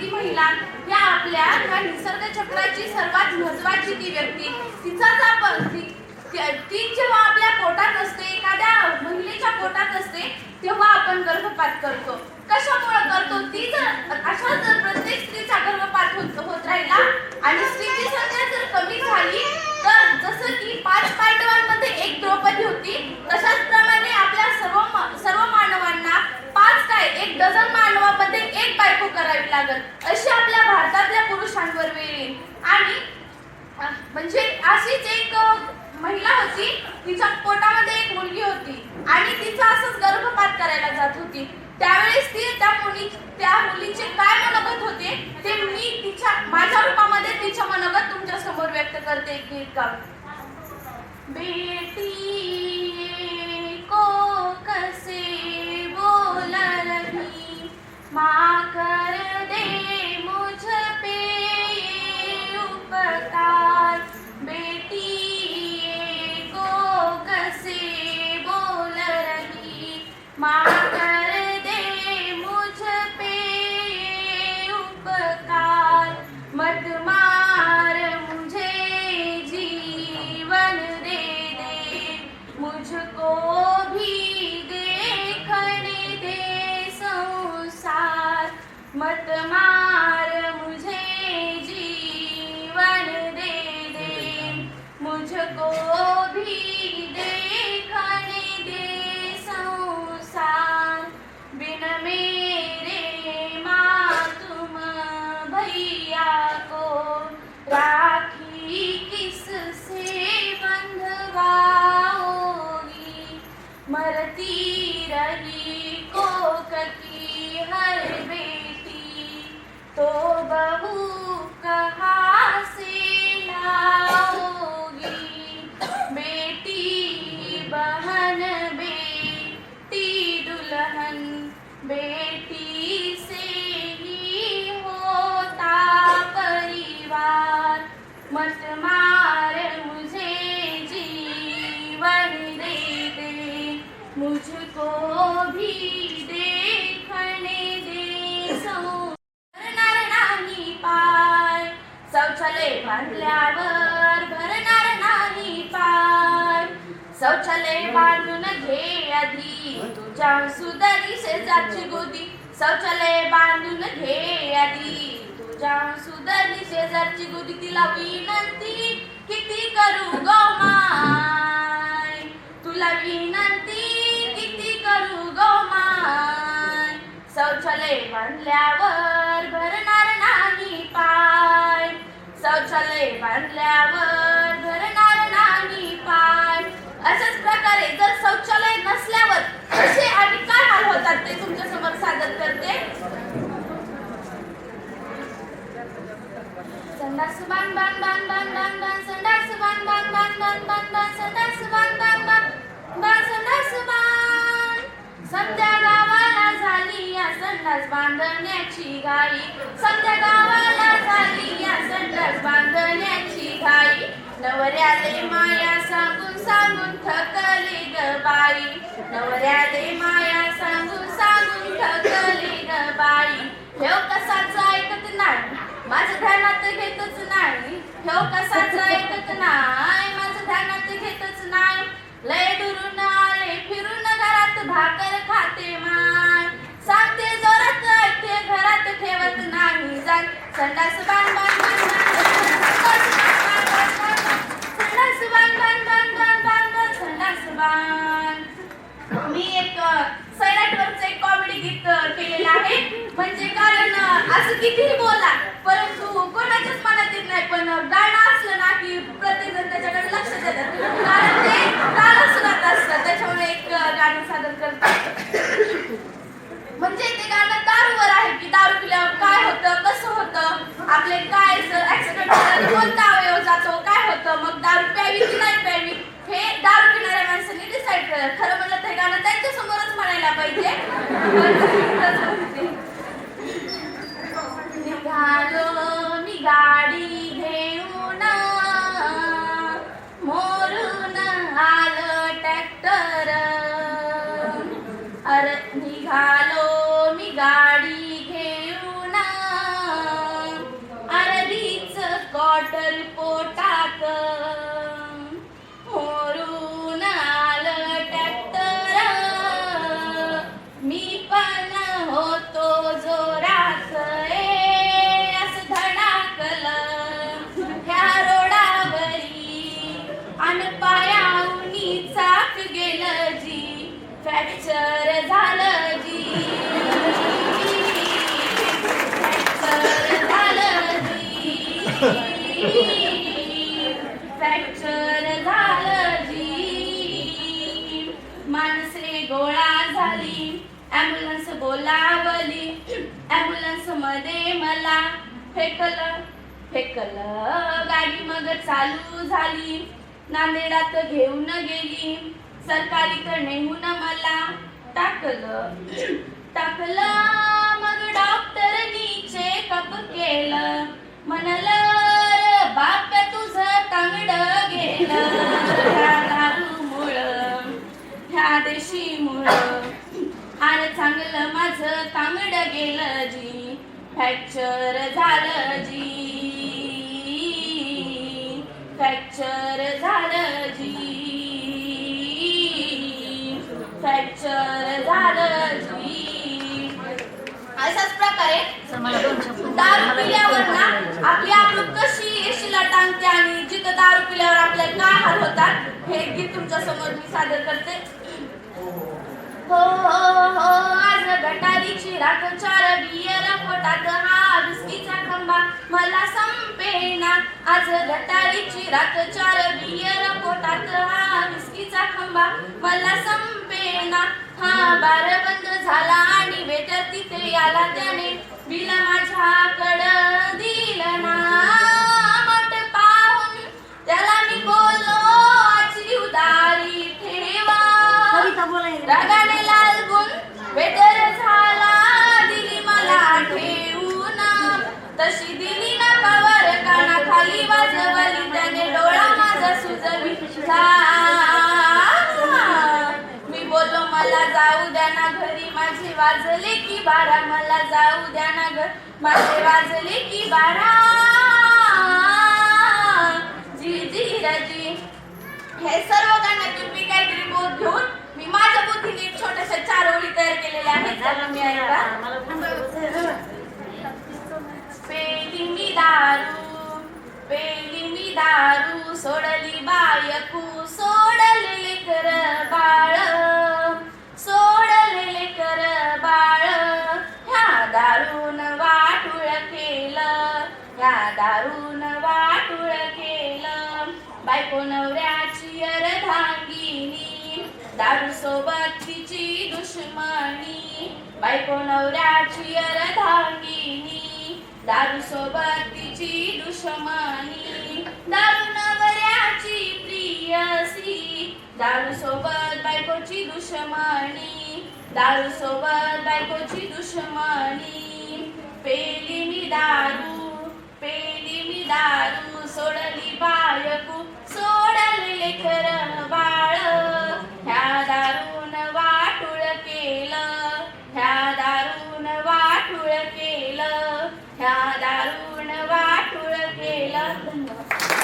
ती महिला या आपल्या या निसर्ग चक्राची सर्वात महत्वाची ती व्यक्ती. तिचाच आपण ती- ती जेव्हा आपल्या पोटात असते एखाद्या महिलेच्या पोटात असते तेव्हा आपण गर्भपात करतो. कशामुळे करतो? ती जर अशा जर प्रत्येक स्त्रीचा गर्भपात होत होत राहिला आणि स्त्रीची संख्या जर कमी झाली तर जसं की पाच पांडवांमध्ये एक द्रौपदी होती तशाच प्रमाणे आपल्या सर्व मा- सर्व मानवांना पाच काय एक डझन मानवामध्ये एक बायको करावी लागत अशी आपल्या भारतातल्या पुरुषांवर वेळ येईल आणि अह, म्हणजे अशीच एक महिला होती. तिच्या पोटामध्ये एक मुलगी होती. आणि तिचा असंच गर्भपात करायला जात होती. त्यावेळेस ती त्या मुली त्या मुलीचे काय मनोगत होते ते मी तिच्या माझ्या रूपामध्ये तिच्या मनोगत तुमच्यासमोर व्यक्त करते गीत गाऊन. बेटी को कसे बोल रही? माँ कर दे મતમાં तो बहू बांधून घे आधी. तुझ्या सुधारी शेजारची गोदी शौचालय बांधून घे आधी. तुझ्या सुधारी शेजारची गोदी तिला विनंती किती करू गो माय? तुला विनंती किती करू गो माय? शौचालय बांधल्यावर भरणार नाही पाय. शौचालय बांधल्यावर असल्यावर कसे आणि काय हाल होतात ते तुमच्यासमोर सादर करते संडास बांध बांध बांध बांध बांध बांध संडास बांध बांध बांध बांध बांध बांध संडास बांध बांध बांध बांध संडास बांध सध्या गावाला या संडास बांधण्याची घाई. सध्या गावाला झाली या संडास बांधण्याची घाई. नवऱ्याले माया सांगून सांगून थकली ग बाई. नवऱ्याले माया सांगून सांगून थकली ग बाई. ठेव कसाच ऐकत नाही? माझं ध्यानात घेतच नाही. ठेव कसाच ऐकत नाही? माझं ध्यानात संडास बाण बाण बांध संडास बाण बांध बाण बांध बांध बाण संडास बांध मी एक सैराटवरचं एक कॉमेडी गीत केलेलं आहे. म्हणजे कारण असं कितीही बोला परंतु कोणाच्याच मनात येत नाही. पण गाणं असलं ना की प्रत्येक जण त्याच्याकडे लक्ष देतात. कारण ते ताला सुनात असतं. त्याच्यामुळे एक गाणं सादर करतात. म्हणजे ते गाणं दारूवर आहे की दारू पिल्यावर काय होतं कसं आपले काय सर ऍक्सिडेंट झाला कोणता अवयव जातो? काय होतं? मग दारू प्यावी की नाही प्यावी? हे दारू पिणाऱ्या माणसांनी डिसाईड केलं. खरं म्हणलं ते गाणं त्यांच्या समोरच म्हणायला पाहिजे. फेकला फेकलं फेकलं गाडी मग चालू झाली. नांदेडात घेऊन गेली. सरकारीकडे नेऊन मला टाकलं. टाकलं. मग डॉक्टरनी चेकअप केलं. म्हणलं बाप तुझं तांगड गेलं. ह्या दारूमुळं ह्या देशीमुळं. आणि चांगलं माझं तांगड गेलं जी. फ्रॅक्चर झालं जी. फ्रॅक्चर झालं जी. फ्रॅक्चर झालं जी. अशाच प्रकारे दारू पिल्यावर ना आपली आपण कशी शिला टांगते आणि जिथं दारू पिल्यावर आपल्याला काय हाल होतात हे गीत तुमच्यासमोर मी सादर करते. हो हो हो. हो. गटारीची राख चार बियर पोटात हा बिस्कीचा खंबा मला संपेना आज गटारीची राख चार बियर पोटात हा बिस्कीचा खंबा मला संपेना हा बार बंद झाला आणि वेटर तिथे आला त्याने. बिल माझ्याकडं दिलं ना. मट पाहून त्याला मी बोललो उदारी ठेवा. रागाने लालगुण वेटर माझा मी बोलो मला जाऊ द्या ना घरी माझे वाजले की बारा मला जाऊ द्या ना घर माझे वाजले की बारा. जी जी रजी हे सर्व गाणं तुम्ही काहीतरी बोध घेऊन मी माझ्या बुद्धीने छोट्याशा चार ओळी तयार केलेल्या आहेत मला मी ऐका. सोडली बायकू सोडले लेकर बाळ. सोडले लेकर बाळ. ह्या दारून वाटुळ केलं ह्या दारून वाटुळ केलं. बायको नवऱ्याची अर्धांगिनी दारू सोबत तिची दुश्मनी. बायको नवऱ्याची अर्धांगिनी दारू सोबत तिची दुश्मनी. दारू नवऱ्याची प्रियसी दारू सोबत बायकोची दुश्मनी दारू सोबत बायकोची दुश्मनी. पेली मी दारू पेली मी दारू.